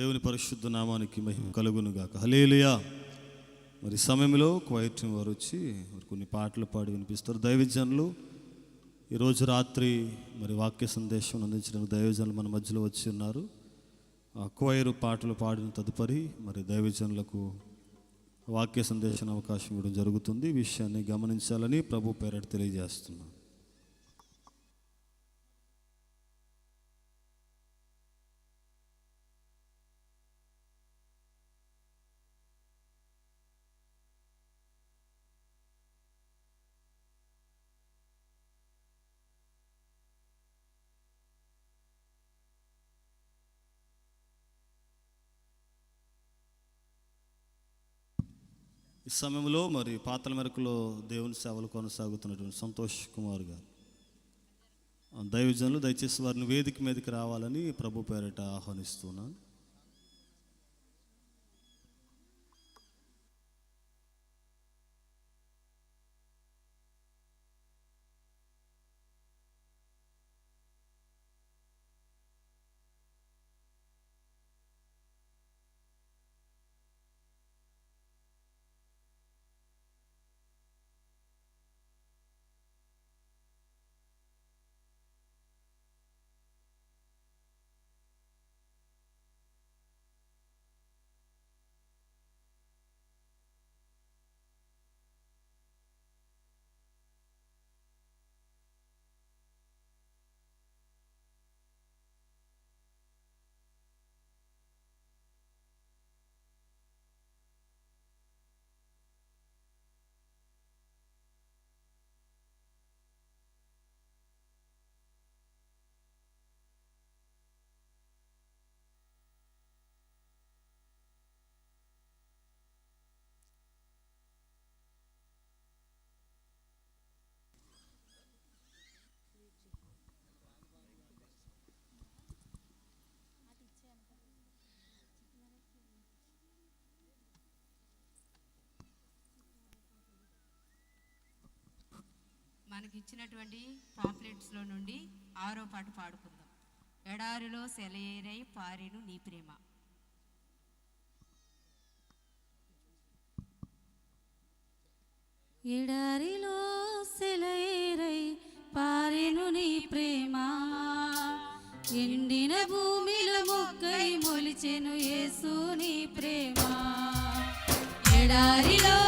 దేవుని పరిశుద్ధ నామానికి మహిమ కలుగును గాక హలేలుయా మరి సమయంలో క్వైట్ వారు వచ్చి మరి కొన్ని పాటలు పాడి వినిపిస్తారు. దైవజనులు ఈరోజు రాత్రి మరి వాక్య సందేశం అందించడానికి దైవజనులు మన మధ్యలో వచ్చి ఉన్నారు. ఆ క్వైరు పాటలు పాడిన తదుపరి మరి దైవజనులకు వాక్య సందేశం అవకాశం ఇవ్వడం జరుగుతుంది. విషయాన్ని గమనించాలని ప్రభు పేరట తెలియజేస్తున్నాను. ఈ సమయంలో మరి పాత్ర మెరకులో దేవుని సేవలు కొనసాగుతున్నటువంటి సంతోష్ కుమార్ గారు. దైవజనులు దయచేసి వారిని వేదిక మీదకి రావాలని ప్రభు పేరిట ఆహ్వానిస్తున్నాను. మనకి ఇచ్చినటువంటి పాంప్లెట్స్లో నుండి ఆరో పాట పాడుకుందాం. ఎడారిలో సెలయేరై పారిను నీ ప్రేమ. ఎడారిలో సెలయేరై పారెను నీ ప్రేమ. ఎండిన భూమిలో మొక్కై మొలిచెను యేసు నీ ప్రేమ. ఎడారిలో